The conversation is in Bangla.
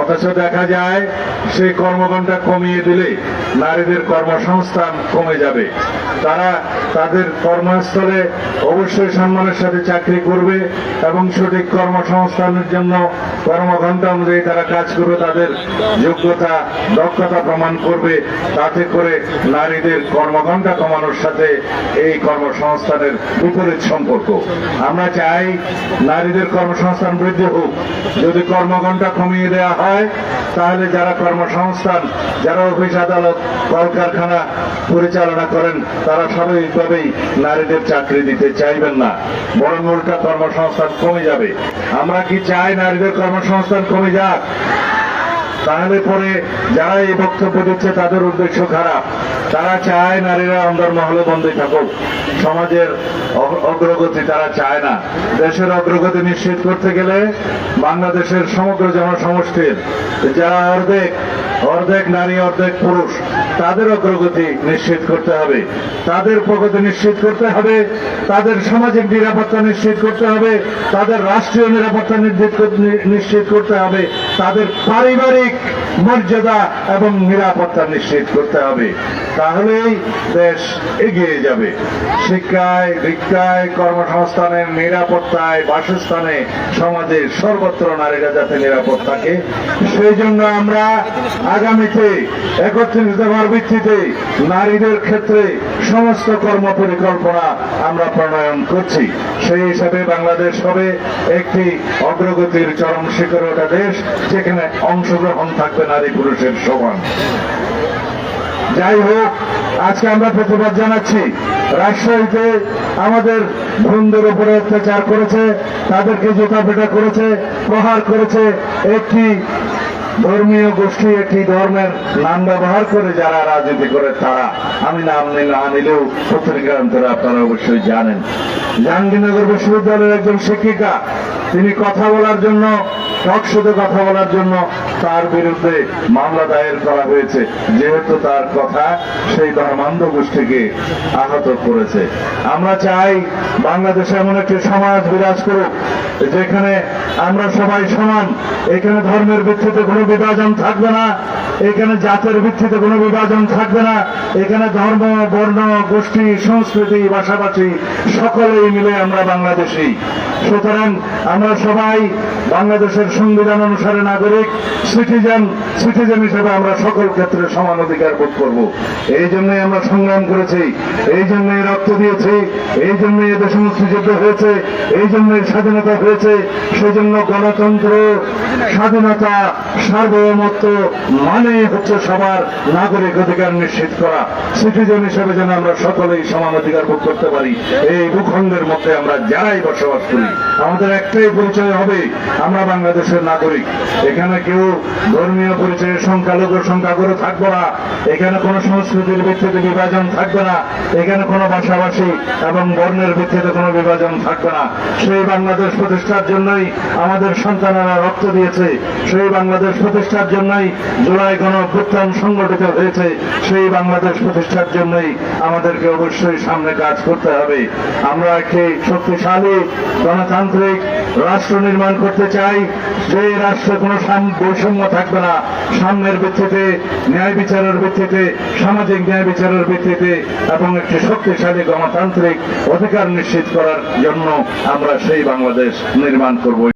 অথচ দেখা যায়, সেই কর্মঘণ্টা কমিয়ে দিলে নারীদের কর্মসংস্থান কমে যাবে। তারা তাদের কর্মস্থলে অবশ্যই সম্মানের সাথে চাকরি করবে এবং সঠিক কর্মসংস্থানের জন্য কর্মঘণ্টা অনুযায়ী তারা কাজ করবে, তাদের যোগ্যতা, দক্ষতা প্রমাণ করবে। তাতে করে নারীদের কর্মঘণ্টা কমানোর সাথে এই কর্মসংস্থানের বিপরীত সম্পর্ক। আমরা চাই নারীদের কর্মসংস্থান বৃদ্ধি হোক। যদি কর্মঘণ্টা কমিয়ে দেওয়া হয়, তাহলে যারা কর্মসংস্থান, যারা অফিস আদালত, কলকারখানা পরিচালনা করেন, তারা স্বাভাবিকভাবেই নারীদের চাকরি দিতে চাইবেন না। বরং উল্টা কর্মসংস্থান কমে যাবে। আমরা কি চাই নারীদের কর্মসংস্থান কমে যাক? তাহলে পরে যারা এই বক্তব্য দিচ্ছে, তাদের উদ্দেশ্য খারাপ। তারা চায় নারীরা অন্দরমহলে বন্দী থাকুক। সমাজের অগ্রগতি তারা চায় না। দেশের অগ্রগতি নিশ্চিত করতে গেলে বাংলাদেশের সমগ্র জনসমষ্টির যারা অর্ধেক অর্ধেক নারী, অর্ধেক পুরুষ, তাদের অগ্রগতি নিশ্চিত করতে হবে। তাদের প্রগতি নিশ্চিত করতে হবে। তাদের সামাজিক নিরাপত্তা নিশ্চিত করতে হবে। তাদের রাষ্ট্রীয় নিরাপত্তা নিশ্চিত করতে হবে। তাদের পারিবারিক মর্যাদা এবং নিরাপত্তা নিশ্চিত করতে হবে। তাহলেই দেশ এগিয়ে যাবে। শিক্ষায় ভিক্ষায় কর্মসংস্থানের নিরাপত্তায়, বাসস্থানে সমাজে সর্বত্র নারীরা যাতে নিরাপদ থাকে, সেই জন্য আমরা আগামীতে একত্রিশ দফার ভিত্তিতে নারীদের ক্ষেত্রে সমস্ত কর্ম পরিকল্পনা আমরা প্রণয়ন করছি। সেই হিসাবে বাংলাদেশ হবে একটি অগ্রগতির চরম শিখরে ওঠা দেশ যেখানে অংশগ্রহণ থাকবে নারী পুরুষের সমান। যাই হোক, আজকে আমরা প্রতিবাদ জানাচ্ছি। রাজশাহীতে আমাদের বোনদের উপরে অত্যাচার করেছে, তাদেরকে জুতা পেটা করেছে, প্রহার করেছে, একটি ধর্মীয় গোষ্ঠী, একটি ধর্মের নাম ব্যবহার করে যারা রাজনীতি করে তারা। আমি নাম নি- নিলেও পত্রিকান্তরে আপনারা অবশ্যই জানেন। জাহাঙ্গীরনগর বিশ্ববিদ্যালয়ের একজন শিক্ষিকা, তিনি কথা বলার জন্য টকশোতে কথা বলার জন্য তার বিরুদ্ধে মামলা দায়ের করা হয়েছে। যেহেতু তার কথা সেই ধর্মান্ধ গোষ্ঠীকে আহত করেছে। আমরা চাই বাংলাদেশে এমন একটি সমাজ বিরাজ করুক, যেখানে আমরা সবাই সমান। এখানে ধর্মের ভিত্তিতে কোনো বিভাজন থাকবে না, এখানে জাতের ভিত্তিতে কোনো বিভাজন থাকবে না, এখানে ধর্ম, বর্ণ, গোষ্ঠী, সংস্কৃতি, ভাষাভাষী সকলেই মিলে আমরা বাংলাদেশি। সুতরাং আমরা সবাই বাংলাদেশের সংবিধান অনুসারে নাগরিক সিটিজেন সিটিজেন হিসেবে আমরা সকল ক্ষেত্রে সমান অধিকার বোধ করব। এই জন্যই আমরা সংগ্রাম করেছি, এই জন্যই রক্ত দিয়েছি, এই জন্যই এদেশে মুক্তিযুদ্ধ হয়েছে, এই জন্যই স্বাধীনতা হয়েছে সেই জন্য গণতন্ত্র, স্বাধীনতা, সার্বভৌমত্ব মানে হচ্ছে সবার নাগরিক অধিকার নিশ্চিত করা। সিটিজেন হিসেবে যেন আমরা সকলেই সমান অধিকার ভোগ করতে পারি, এই ভূখণ্ডের মধ্যে আমরা যারাই বসবাস করি, আমাদের একটাই পরিচয় হবে, আমরা বাংলাদেশের নাগরিক। এখানে কেউ ধর্মীয় পরিচয়ের সংখ্যালঘু সংখ্যা করে থাকব না। এখানে কোনো সংস্কৃতির ভিত্তিতে বিভাজন থাকবে না। এখানে কোনো ভাষাভাষী এবং বর্ণের ভিত্তিতে কোনো বিভাজন থাকবে না। সেই বাংলাদেশ প্রতিষ্ঠার জন্যই আমাদের সন্তানেরা রক্ত দিয়েছে। সেই বাংলাদেশ প্রতিষ্ঠার জন্যই জুলাই গণ অভ্যুত্থান সংগঠিত হয়েছে। সেই বাংলাদেশ প্রতিষ্ঠার জন্যই আমাদেরকে অবশ্যই সামনে কাজ করতে হবে। আমরা একটি শক্তিশালী গণতান্ত্রিক রাষ্ট্র নির্মাণ করতে চাই। যে রাষ্ট্রে কোনো সাম- বৈষম্য থাকবে না। সাম্যের ভিত্তিতে, ন্যায় বিচারের ভিত্তিতে, সামাজিক ন্যায় বিচারের ভিত্তিতে এবং একটি শক্তিশালী গণতান্ত্রিক অধিকার নিশ্চিত করার জন্য আমরা সেই বাংলাদেশ নির্মাণ করব।